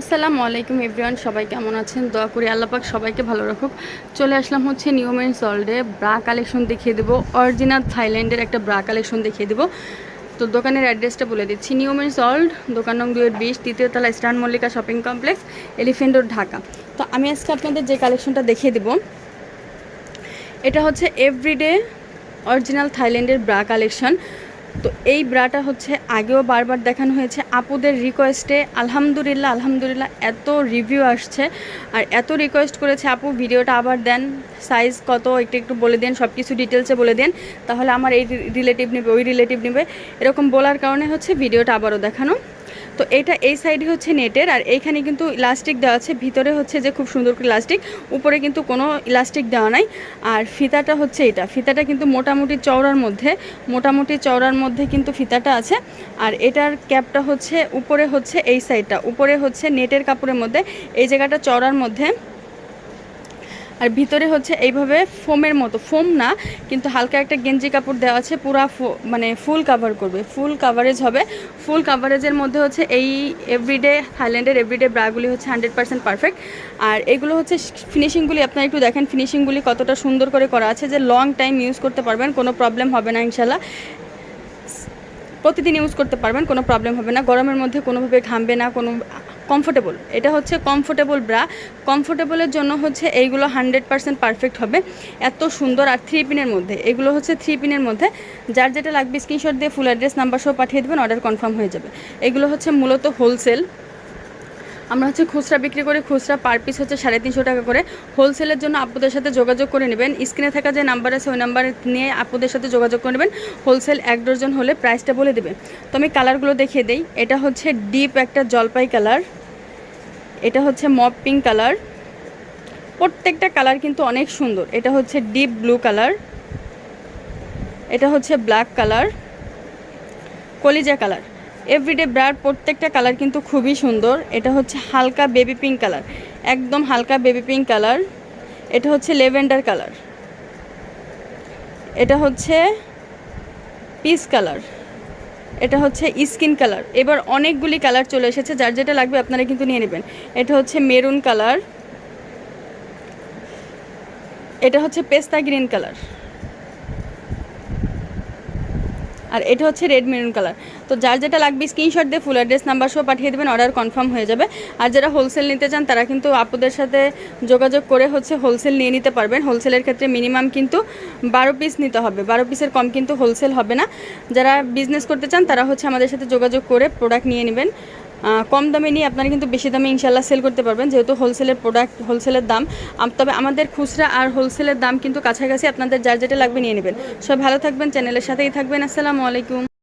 আসসালামু আলাইকুম এভরিওয়ান, সবাই কেমন আছেন? দোয়া করি আল্লাপাক সবাইকে ভালো রাখুক। চলে আসলাম হচ্ছে নিউমেন সল্ডে ব্রা কালেকশন দেখিয়ে দেবো। অরিজিনাল থাইল্যান্ডের একটা ব্রা কালেকশন দেখিয়ে দেবো। তো দোকানের অ্যাড্রেসটা বলে দিচ্ছি। নিউমেন সল্ড দোকান নং দুয়ের বিশ, তৃতীয় তলা স্টান Mallika shopping complex elephant road Dhaka. তো আমি আজকে আপনাদের যে কালেকশনটা দেখিয়ে দেবো, এটা হচ্ছে এভরিডে অরিজিনাল থাইল্যান্ডের ব্রা কালেকশন তো এই ব্রাটা হচ্ছে আগেও বারবার দেখানো হয়েছে। আপুদের রিকোয়েস্টে আলহামদুলিল্লাহ আলহামদুলিল্লাহ এত রিভিউ আসছে। আর এত রিকোয়েস্ট করেছে আপু, ভিডিওটা আবার দেন। সাইজ কত, একটু একটু বলে দেন সব কিছু ডিটেলসে বলে দেন। তাহলে আমার এই রিলেটিভ নেবে, ওই রিলেটিভ নেবে। এরকম বলার কারণে হচ্ছে ভিডিওটা আবারও দেখানো। তো এটা এই সাইডে হচ্ছে নেটের, আর এইখানে কিন্তু ইলাস্টিক দেওয়া আছে, ভিতরে হচ্ছে যে খুব সুন্দর করে ইলাস্টিক উপরে কিন্তু কোনো ইলাস্টিক দেওয়া নাই। আর ফিতাটা হচ্ছে এটা, ফিতাটা কিন্তু মোটামুটি চওড়ার মধ্যে, মোটামুটি চওড়ার মধ্যে কিন্তু ফিতাটা আছে। আর এটার ক্যাপটা হচ্ছে, উপরে হচ্ছে এই সাইডটা উপরে হচ্ছে নেটের কাপড়ের মধ্যে, এই জায়গাটা চওড়ার মধ্যে। আর ভিতরে হচ্ছে এইভাবে ফোমের মতো, ফোম না, কিন্তু হালকা একটা গেঞ্জি কাপড় দেওয়া আছে, পুরা মানে ফুল কাভার করবে, ফুল কাভারেজ হবে। ফুল কাভারেজের মধ্যে হচ্ছে এই এভরিডে থাইল্যান্ডের এভরিডে ব্রাগুলি হচ্ছে হান্ড্রেড পার্সেন্ট পারফেক্ট আর এগুলো হচ্ছে ফিনিশিংগুলি আপনারা একটু দেখেন ফিনিশিংগুলি কতটা সুন্দর করে করা আছে, যে লং টাইম ইউজ করতে পারবেন, কোনো প্রবলেম হবে না ইনশাল্লাহ প্রতিদিন ইউজ করতে পারবেন, কোনো প্রবলেম হবে না। গরমের মধ্যে কোনোভাবে ঘামবে না, কোনো কমফোর্টেবল এটা হচ্ছে কমফোর্টেবল ব্রা কমফোর্টেবলের জন্য হচ্ছে এইগুলো হান্ড্রেড পার্সেন্ট পারফেক্ট হবে। এত সুন্দর আর থ্রি পিনের মধ্যে, এগুলো হচ্ছে থ্রি পিনের মধ্যে, যার যেটা লাগবে স্ক্রিনশট দিয়ে ফুল অ্যাড্রেস নাম্বার সহ পাঠিয়ে দেবেন অর্ডার কনফার্ম হয়ে যাবে। এগুলো হচ্ছে মূলত হোলসেল আমরা হচ্ছে খুচরা বিক্রি করি, খুচরা পার পিস হচ্ছে সাড়ে তিনশো টাকা করে। হোলসেলের জন্য আপুদের সাথে যোগাযোগ করে নেবেন। স্ক্রিনে থাকা যে নাম্বার আছে, ওই নাম্বার নিয়ে আপুদের সাথে যোগাযোগ করে নেবেন। হোলসেল এক ডজন হলে প্রাইসটা বলে দেবে। তো আমি কালারগুলো দেখিয়ে দিই। এটা হচ্ছে ডিপ একটা জলপাই কালার এটা হচ্ছে মপ পিঙ্ক কালার। প্রত্যেকটা কালার কিন্তু অনেক সুন্দর। এটা হচ্ছে ডিপ ব্লু কালার। এটা হচ্ছে ব্ল্যাক কালার। কলিজা কালার। এভরিডে ব্রার প্রত্যেকটা কালার কিন্তু খুবই সুন্দর। এটা হচ্ছে হালকা বেবি পিঙ্ক কালার। একদম হালকা বেবি পিঙ্ক কালার। এটা হচ্ছে লেভেন্ডার কালার। এটা হচ্ছে পিস কালার। এটা হচ্ছে স্কিন কালার। এবার অনেকগুলি কালার চলে এসেছে, যার যেটা লাগবে আপনারা কিন্তু নিয়ে নেবেন। এটা হচ্ছে মেরুন কালার। এটা হচ্ছে পেস্তা গ্রিন কালার। আর এটা হচ্ছে রেড মেরুন কালার তো যার যেটা লাগবে স্ক্রিনশট দিয়ে ফুল অ্যাড্রেস নাম্বার সহ পাঠিয়ে দেবেন অর্ডার কনফার্ম হয়ে যাবে। আর যারা হোলসেল নিতে চান, তারা কিন্তু আপুদের সাথে যোগাযোগ করে হচ্ছে হোলসেল নিয়ে নিতে পারবেন। হোলসেলের ক্ষেত্রে মিনিমাম কিন্তু বারো পিস নিতে হবে। বারো পিসের কম কিন্তু হোলসেল হবে না। যারা বিজনেস করতে চান, তারা হচ্ছে আমাদের সাথে যোগাযোগ করে প্রোডাক্ট নিয়ে নেবেন। কম দামে নিয়ে আপনারা কিন্তু বেশি দামে ইনশাল্লাহ সেল করতে পারবেন, যেহেতু হোলসেলের প্রোডাক্ট হোলসেলের দাম। তবে আমাদের খুচরা আর হোলসেলের দাম কিন্তু কাছাকাছি আপনাদের যার যেটা লাগবে নিয়ে নেবেন। সব ভালো থাকবেন চ্যানেলের সাথেই থাকবেন, আসসালামু আলাইকুম।